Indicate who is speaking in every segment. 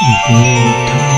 Speaker 1: y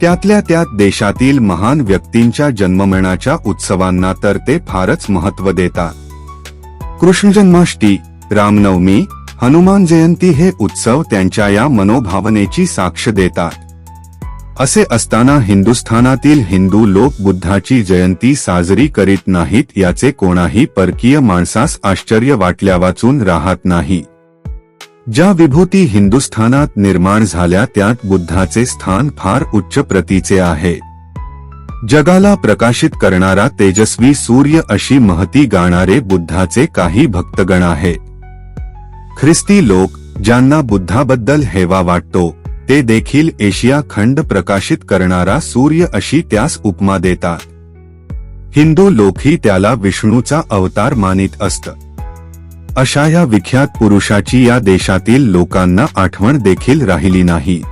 Speaker 1: त्यातल्या त्यात देशातील महान व्यक्तींच्या जन्ममेणाच्या उत्सवांना तर ते फारच महत्त्व देतात. कृष्ण जन्माष्टी रामनवमी हनुमान जयंती हे उत्सव त्यांच्या या मनोभावनेची साक्ष देतात. असे असताना हिंदुस्थानातील हिंदू लोक बुद्धाची जयंती साजरी करीत नाहीत याचे कोणाही परकीय माणसास आश्चर्य वाटल्या वाचून राहत नाही. ज्या विभूती हिंदुस्थानात निर्माण झाल्या त्यात बुद्धाचे स्थान फार उच्च प्रतीचे आहे. जगाला प्रकाशित करणारा तेजस्वी सूर्य अशी महती गाणारे बुद्धाचे काही भक्तगण आहे. ख्रिस्ती लोक ज्यांना बुद्धाबद्दल हेवा वाटतो ते देखील एशिया खंड प्रकाशित करणारा सूर्य अशी त्यास उपमा देतात. हिंदू लोकही त्याला विष्णूचा अवतार मानित असत. अशा या विख्यात पुरुषाची या देशातील लोकांना आठवण देखील राहिली नाही.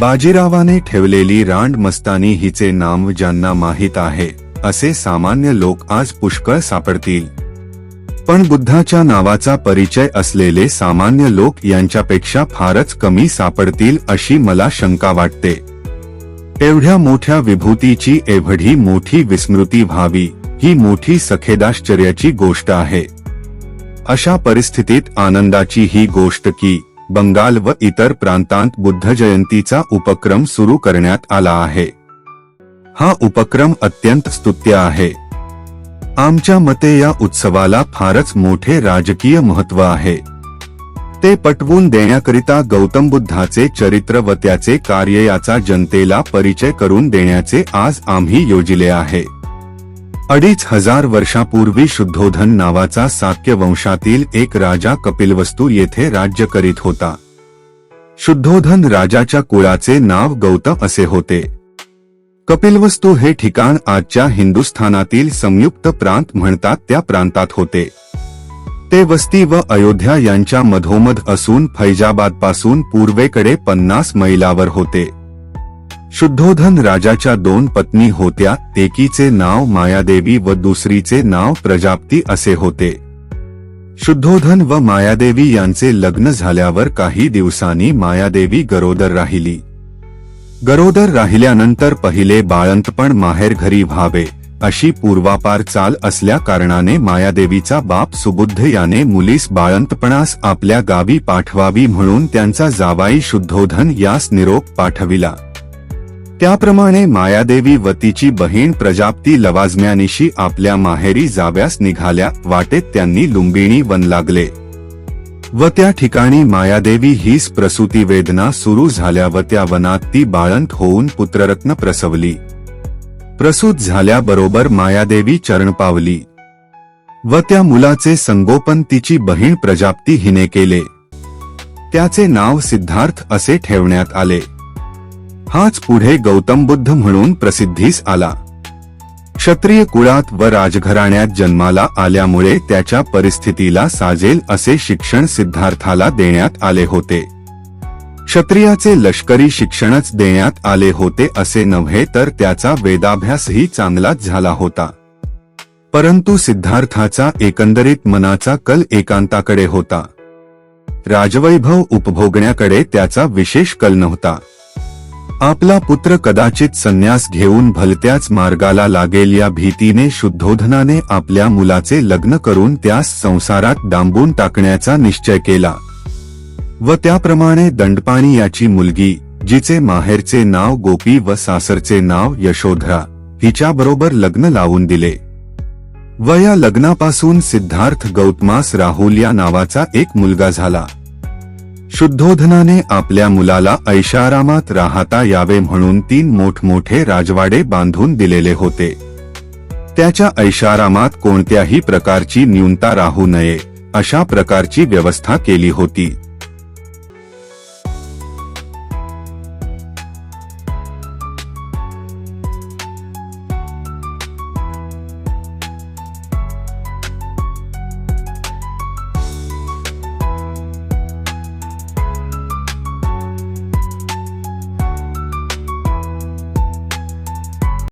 Speaker 1: बाजीरावाने ठेवलेली रांड मस्तानी हिचे नाम ज्यांना माहीत आहे असे सामान्य लोक आज पुष्कळ सापडतील. पण बुद्धाच्या नावाचा परिचय असलेले सामान्य लोक यांच्यापेक्षा फारच कमी सापडतील अशी मला शंका वाटते. एवढ्या मोठ्या विभूतीची एवढी मोठी विस्मृती व्हावी ही मोठी सखेदाश्चर्याची गोष्ट आहे. अशा परिस्थितीत आनंदाची ही गोष्ट की बंगाल व इतर प्रांतांत बुद्ध जयंतीचा उपक्रम सुरू करण्यात आला आहे. हा उपक्रम अत्यंत स्तुत्य आहे. आमच्या मते या उत्सवाला फारच मोठे राजकीय महत्त्व आहे. ते पटवून देण्याकरिता गौतम बुद्धाचे चरित्र व त्याचे कार्य याचा जनतेला परिचय करून देण्याचे आज आम्ही योजिले आहे. अडीच हजार वर्षापूर्वी शुद्धोधन नावाचा साक्य वंशातील एक राजा कपिलवस्तू येथे राज्य करीत होता. शुद्धोधन राजाच्या कुळाचे नाव गौतम असे होते. कपिलवस्तू हे ठिकाण आजच्या हिंदुस्थानातील संयुक्त प्रांत म्हणतात त्या प्रांतात होते. ते वस्ती व अयोध्या यांच्या मधोमध असून फैजाबादपासून पूर्वेकडे पन्नास मैलावर होते. शुद्धोधन राजाच्या दोन पत्नी होत्या एकीचे नाव मायादेवी व दुसरीचे नाव प्रजाप्ती असे होते. शुद्धोधन व मायादेवी यांचे लग्न झाल्यावर काही दिवसांनी मायादेवी गरोदर राहिली. गरोदर राहिल्यानंतर पहिले बाळंतपण माहेर घरी व्हावे अशी पूर्वापार चाल असल्या कारणाने मायादेवीचा बाप सुबुद्ध याने मुलीस बाळंतपणास आपल्या गावी पाठवावी म्हणून त्यांचा जावाई शुद्धोधन यास निरोप पाठविला. त्याप्रमाणे मायादेवी व तिची बहीण प्रजाप्ती लवाजम्यानिशी आपल्या माहेरी जाव्यास निघाल्या वाटेत त्यांनी लुंबिणी वन लागले. व त्या ठिकाणी मायादेवी हीच प्रसूती वेदना सुरू झाल्या व त्या वनात ती बाळंत होऊन पुत्ररत्न प्रसवली. प्रसूत झाल्याबरोबर मायादेवी चरण पावली. व त्या मुलाचे संगोपन तिची बहीण प्रजाप्ती हिने केले. त्याचे नाव सिद्धार्थ असे ठेवण्यात आले. हाच पुढे गौतम बुद्ध म्हणून प्रसिद्धीस आला. क्षत्रिय कुळात व राजघराण्यात जन्माला आल्यामुळे त्याच्या परिस्थितीला साजेल असे शिक्षण सिद्धार्थाला देण्यात आले होते. क्षत्रियाचे लष्करी शिक्षणच देण्यात आले होते असे नव्हे तर त्याचा वेदाभ्यासही चांगलाच झाला होता. परंतु सिद्धार्थाचा एकंदरीत मनाचा कल एकांताकडे होता. राजवैभव उपभोगण्याकडे त्याचा विशेष कल नव्हता. आपला पुत्र कदाचित संन्यास घेऊन भलत्याच मार्गाला लागेल या भीतीने शुद्धोधनाने आपल्या मुलाचे लग्न करून त्यास संसारात डांबून टाकण्याचा निश्चय केला. व त्याप्रमाणे दंडपाणी याची मुलगी जिचे माहेरचे नाव गोपी व सासरचे नाव यशोधरा हिच्याबरोबर लग्न लावून दिले. व या लग्नापासून सिद्धार्थ गौतमास राहुल या नावाचा एक मुलगा झाला. शुद्धोधनाने आपल्या मुलाला ऐशारामात राहता यावे म्हणून तीन मोठमोठे राजवाडे बांधून दिलेले होते. त्याच्या ऐशारामात कोणत्याही प्रकारची न्यूनता राहू नये अशा प्रकारची व्यवस्था केली होती.